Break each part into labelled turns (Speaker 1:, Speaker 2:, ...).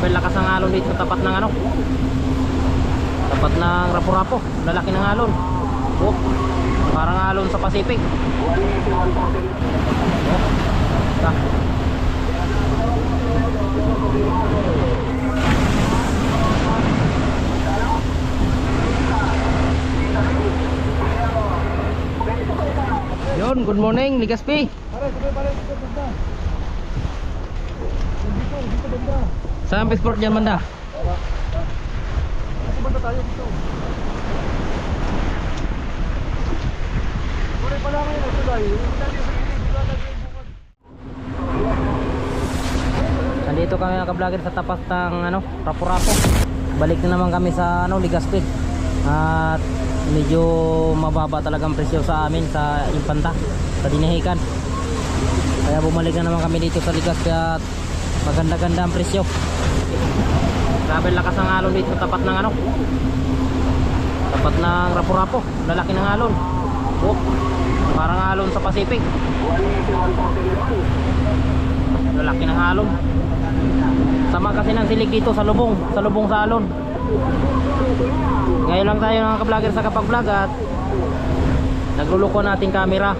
Speaker 1: Grabe lakas ng alon dito tapat ng ano. Tapat ng rapo-rapo. Lalaki ng alon. Oh, parang alon sa Pacific. Oh. Ah. Yun, good morning, Ligaspi. Saan Pittsburgh dyan banda? Nandito kami mga ka-vlogger sa tapat ng ano, Rapo-Rapo. Balik na naman kami sa ano, Ligaspi. At medyo mababa talagang presyo sa amin sa Impanta, sa Dinahican. Kaya bumalik na naman kami dito sa Ligaspi at maganda-ganda ang presyo. Grabe lakas ng alon dito tapat ng ano. Tapat ng Rapo-Rapo, lalaki ng alon. Oh, parang alon sa Pacific. Lalaki ng alon. Sama kasi ng silig dito sa lubong, sa lubong sa alon. Ngayon lang tayo mga ka-vlogger sa kapag-vlog at nagluluko nating camera.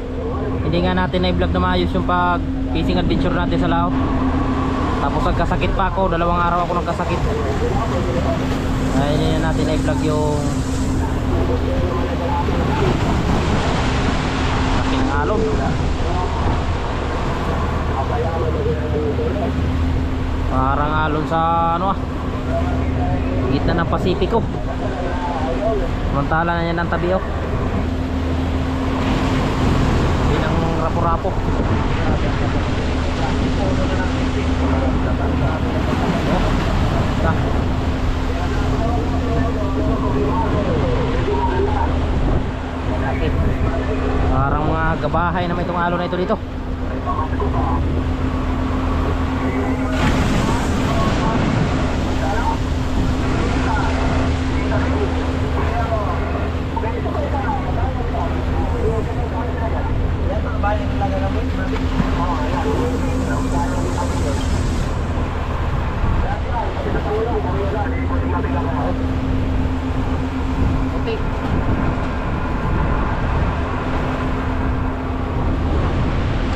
Speaker 1: Hindi nga natin na-vlog na maayos yung pag fishing adventure natin sa laot. Tapos nagkasakit pa ako, dalawang araw ako nagkasakit. Ay hindi na natin na-vlog yung aking alon. Parang alon sa ano ah. Gitna ng Pasipiko. Mantala na yan ang tabi oh. Yun ang rapo-rapo. Ah. Laki. Gabahay naman itong alon na ito dito. Okay.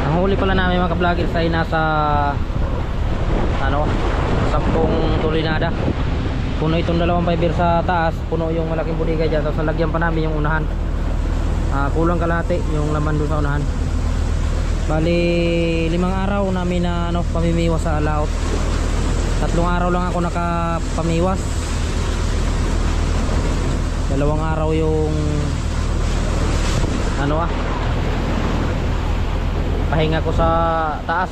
Speaker 1: Ang huli pala namin mga ka-vlogger ay nasa ano, sampung tulinada. Puno itong dalawang fiber sa taas, puno yung malaking bodega dyan. Tapos nalagyan pa namin yung unahan. Ah, kulang kalate yung laman doon sa unahan. Bali, limang araw namin na ano, pamimiwas sa laot. Tatlong araw lang ako nakapamiwas. Dalawang araw yung ano ah, pahinga ko sa taas.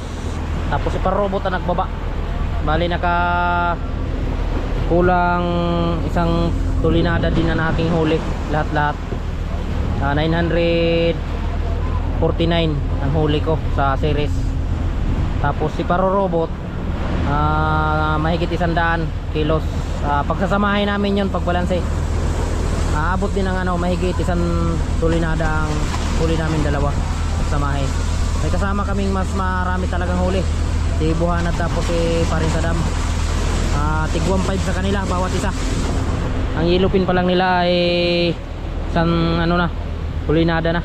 Speaker 1: Tapos si parobot na nagbaba. Bali naka kulang isang tulinada din na aking huli. Lahat lahat Ah, 949 ang huli ko sa series. Tapos si parorobot ah, mahigit isang daan kilos. Ah, pagsasamahin namin yun pagbalanse aabot din ng ano mahigit isang tulinada ang huli namin dalawa. Pagsamahin may kasama kaming mas marami talagang huli. Si Buhanat tapos si Parin Sadam uh, tig 1.5 sa kanila bawat isa. Ang yelupin pa lang nila ay isang ano na hulinada na.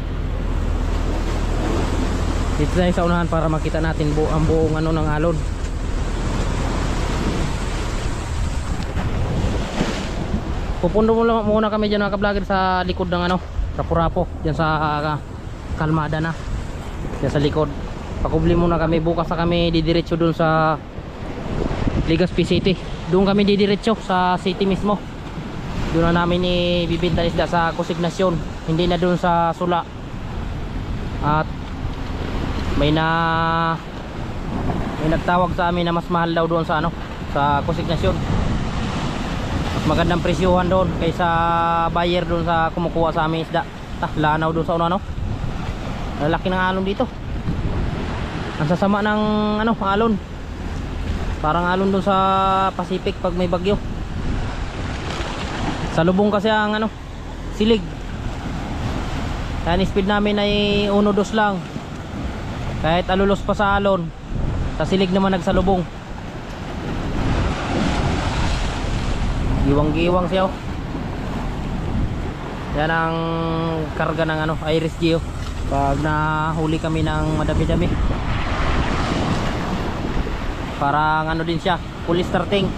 Speaker 1: Dito tayo sa unahan para makita natin bu ang buong ano ng alon. Pupundo muna, kami dyan mga ka-vlogger sa likod ng ano rapo-rapo dyan sa uh, kalmada na yan sa likod. Pakubli muna kami. Bukas na kami didiretso dun sa Legazpi City. Doon kami didiretso sa city mismo. Doon na namin ibibinta isda sa Consignation hindi na doon sa Sula. At may na may nagtawag sa amin na mas mahal daw doon sa ano sa Consignation mas magandang presyuhan doon kaysa buyer doon sa kumukuha sa amin isda. Ah, lanaw doon sa una no lalaki ng alon dito. Ang sasama ng ano alon. Parang alon doon sa Pacific pag may bagyo. Sa lubong kasi ang ano silig. Kaya speed namin ay 1-2 lang. Kahit alulos pa sa alon sa silig naman nagsalubong Giwang-giwang siya oh. Yan ang karga ng ano, Iris Geo. Pag nahuli kami ng madami-dami. Parang ano din siya, fully starting.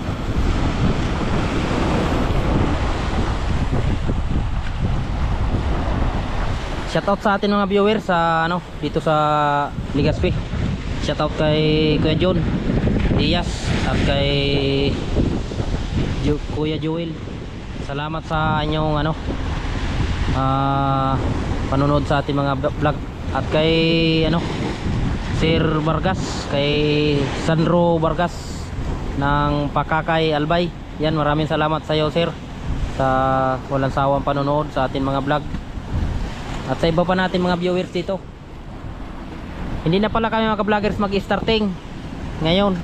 Speaker 1: Shoutout sa atin mga viewers sa ano dito sa Ligaspi. Shoutout kay Kuya John Diaz at kay Kuya Joel. Salamat sa inyong ano ah panonood sa ating mga vlog at kay ano Sir Vargas, kay Sandro Vargas ng Pakakay Albay. Yan, maraming salamat sa iyo, sir. Sa walang sawang panonood sa ating mga vlog. At sa iba pa natin mga viewers dito. Hindi na pala kami mga vloggers mag-starting ngayon.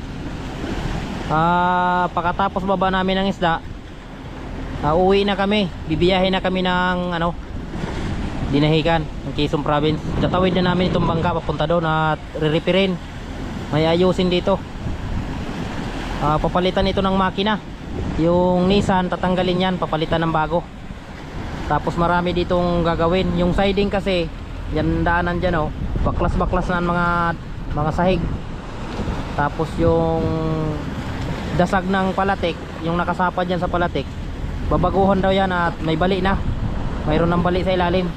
Speaker 1: Ah, pagkatapos baba namin ng isda, ah, uwi na kami. Bibiyahe na kami ng ano, Dinahican, ng Quezon Province. Tatawid na namin itong bangka papunta doon at re-repairin. May ayusin dito. Ah, papalitan ito ng makina. Yung Nissan, tatanggalin yan, papalitan ng bago. Tapos marami ditong gagawin. Yung siding kasi, yan daanan dyan oh. Baklas-baklas na ang mga, mga sahig. Tapos yung dasag ng palatik, yung nakasapa dyan sa palatik, babaguhan daw yan at may bali na. Mayroon ng bali sa ilalim.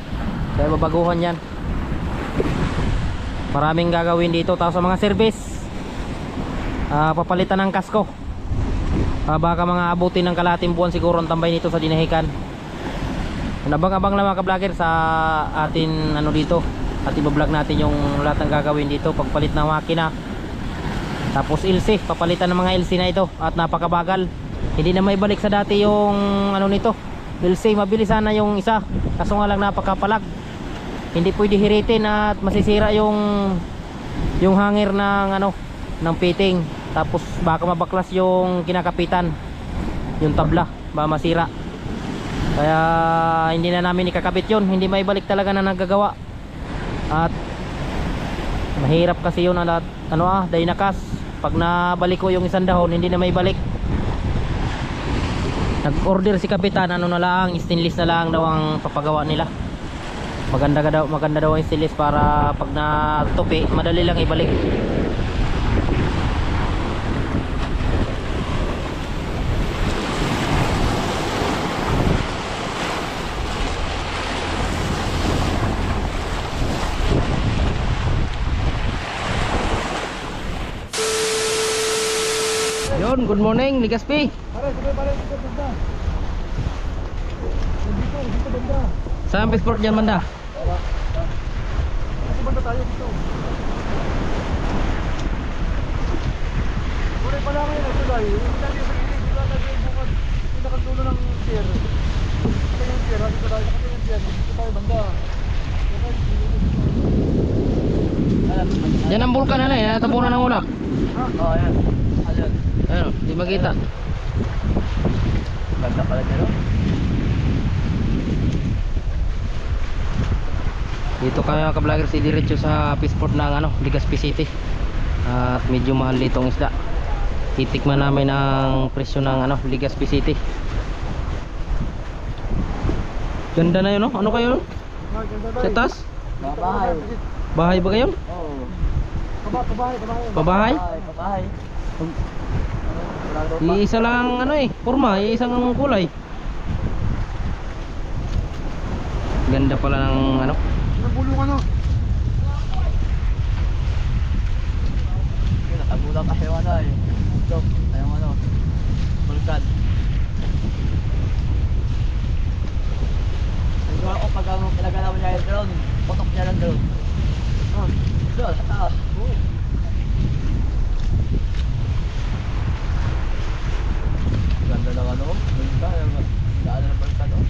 Speaker 1: Kaya babaguhan yan. Maraming gagawin dito. Tapos sa mga service, ah, papalitan ng kasko. Ah, baka mga abutin ng kalating buwan siguro ang tambay nito sa dinahikan. Nabang-abang lang mga ka-vlogger sa atin ano dito. At ibablog natin yung lahat ng gagawin dito. Pagpalit ng makina. Tapos LC, papalitan ng mga LC na ito at napakabagal. Hindi na maibalik sa dati yung ano nito. LC, mabilis sana yung isa. Kaso nga lang napakapalag. Hindi pwede hiritin at masisira yung yung hangir ng ano ng fitting. Tapos baka mabaklas yung kinakapitan. Yung tabla, baka masira. Kaya hindi na namin ikakabit yun. Hindi maibalik talaga na nagagawa. At mahirap kasi yun at ano ah, dynakas. Pag nabalik ko yung isang dahon, hindi na maibalik. Nag-order si kapitan, ano na lang, stainless na lang daw ang papagawa nila. Maganda ka daw, maganda daw ang stainless para pag natupi, madali lang ibalik. Yun, good morning.
Speaker 2: Pare, sabay pare
Speaker 1: Manda?
Speaker 2: Dito banda tayo dito. Pure pala ngayon ito dahil. Yung dali sa gilid, wala na yung bukad. Yung nakadulo ng pier. Ito yung pier, dito tayo. Ito yung pier. Dito tayo banda.
Speaker 1: Yan ang bulkan na yan, natapunan ng ulap.
Speaker 2: Oh, ayan. Ayan.
Speaker 1: Ayun, di makita.
Speaker 2: Ganda pala niya,
Speaker 1: Dito kami mga ka-vlogger si diretso sa passport ng ano, Ligaspi City. At medyo mahal ditong isda. Titikman namin ang presyo ng ano, Ligaspi City. Ganda na yun, no? Ano kayo? Sa taas?
Speaker 2: Babahay.
Speaker 1: Bahay ba kayo?
Speaker 2: Oo. Kabahay.
Speaker 1: Pabahay?
Speaker 2: Kabahay.
Speaker 1: Iisa lang ano eh, forma, iisang kulay. Ganda pala ng ano.
Speaker 2: Nabulong ano? Nakagulang kasi yung ano eh. Ito, ayong ano. Vulkan. Siguro ko pag ang pinagalaw niya yung drone, putok niya ng drone. Oh, doon, sa taas. Oo. Ganda ng ano, vulkan. Yung daan ng vulkan, oh.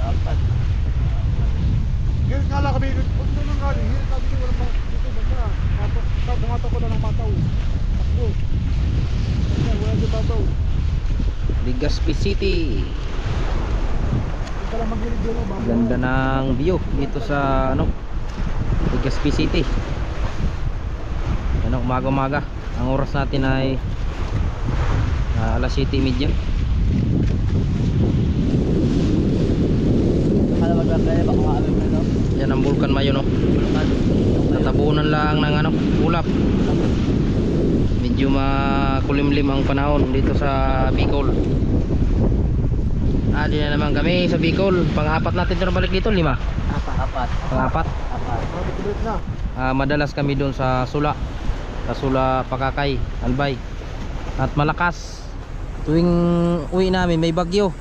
Speaker 2: Dapat.
Speaker 3: Ngayon nga lang kami, huwag na lang galing, ngayon sabi ko walang mga dito banda. Tapos, sa bungata ko na ng mataw. Takbo. Kaya wala dito babaw.
Speaker 1: Ligaspi City. Ganda ng view dito sa ano Legazpi City. Ano umaga umaga ang oras natin ay ah, alas 7.30
Speaker 2: Kala magkakaya baka maalam na no?
Speaker 1: yan ang Vulcan Mayo no? Natabunan lang ng ano ulap. Medyo makulimlim ang panahon dito sa Bicol ah di na naman kami sa Bicol. Pang-apat natin na balik dito lima.
Speaker 2: Apat. Apat.
Speaker 1: pang-apat.
Speaker 2: Apat.
Speaker 1: Ah, madalas kami doon sa Sula. Sa Sula Pakakay Albay. At malakas. Tuwing uwi namin may bagyo.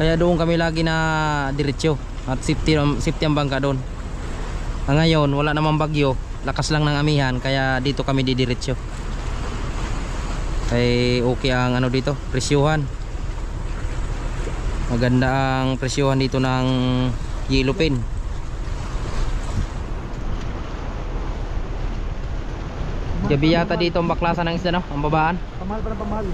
Speaker 1: Kaya doon kami lagi na diretsyo at safety, safety ang bangka doon. Ah, ngayon wala namang bagyo. Lakas lang ng amihan kaya dito kami didiretsyo kaya okay ang ano dito presyuhan maganda ang presyuhan dito ng yellow pin Gabi yata dito ang baklasan ng isda no? Ang babaan
Speaker 3: Pamahal pa ng pamahal.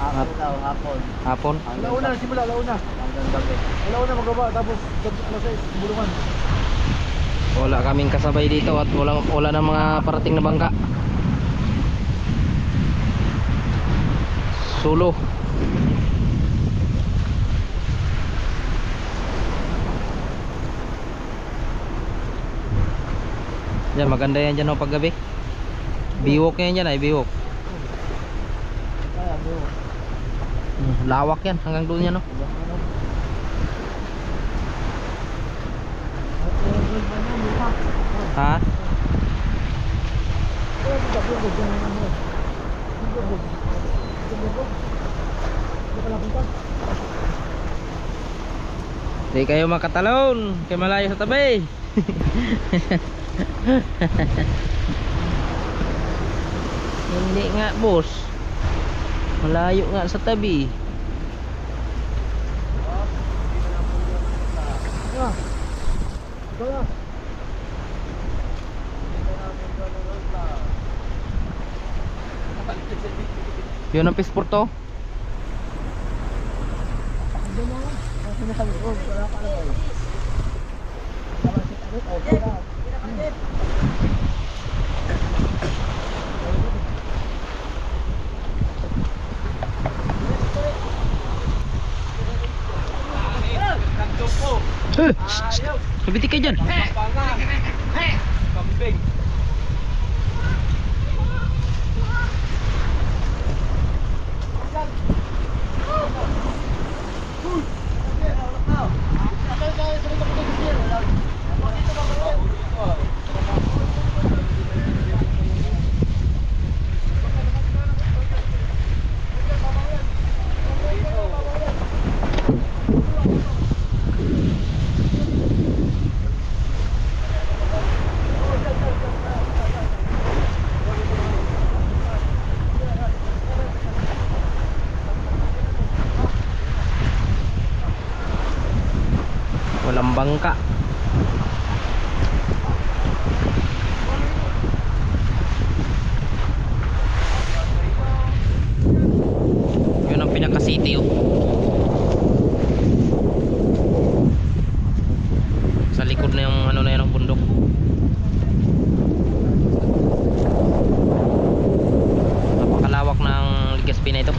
Speaker 2: Hapon daw, hapon.
Speaker 1: hapon.
Speaker 3: Alauna, simula, alauna.
Speaker 2: Hanggang gabi.
Speaker 3: Alauna magbaba, tapos alas 6, bulungan.
Speaker 1: Wala kaming kasabay dito at wala wala ng mga parating na bangka. Solo. Yan maganda yan dyan oh, paggabi. Biwok yan dyan ay biwok. Hmm, Lawak yan hanggang doon yan oh. Ha? Di kayo makatalon, kay malayo sa tabi. Hindi nga, boss. Malayo nga sa tabi. Yun ang pisport to. Eh, Sabiti ka dyan. Walang bangka. Yun ang pinaka city oh. Sa likod na yung ano na yan ang bundok. Napakalawak ng Legazpi na ito.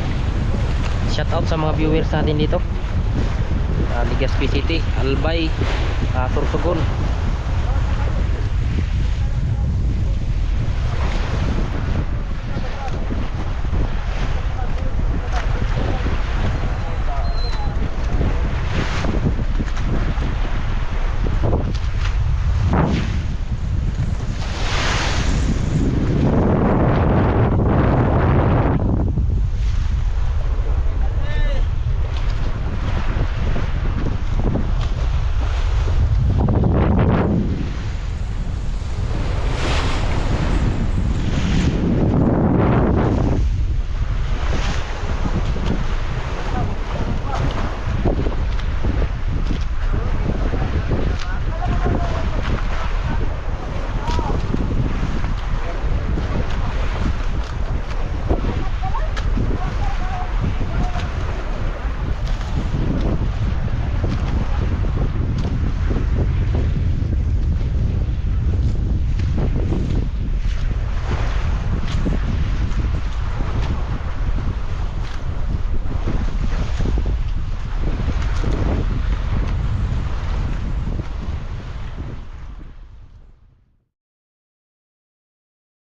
Speaker 1: Shout out sa mga viewers natin dito. Legazpi City, Albay, uh, Sorsogon.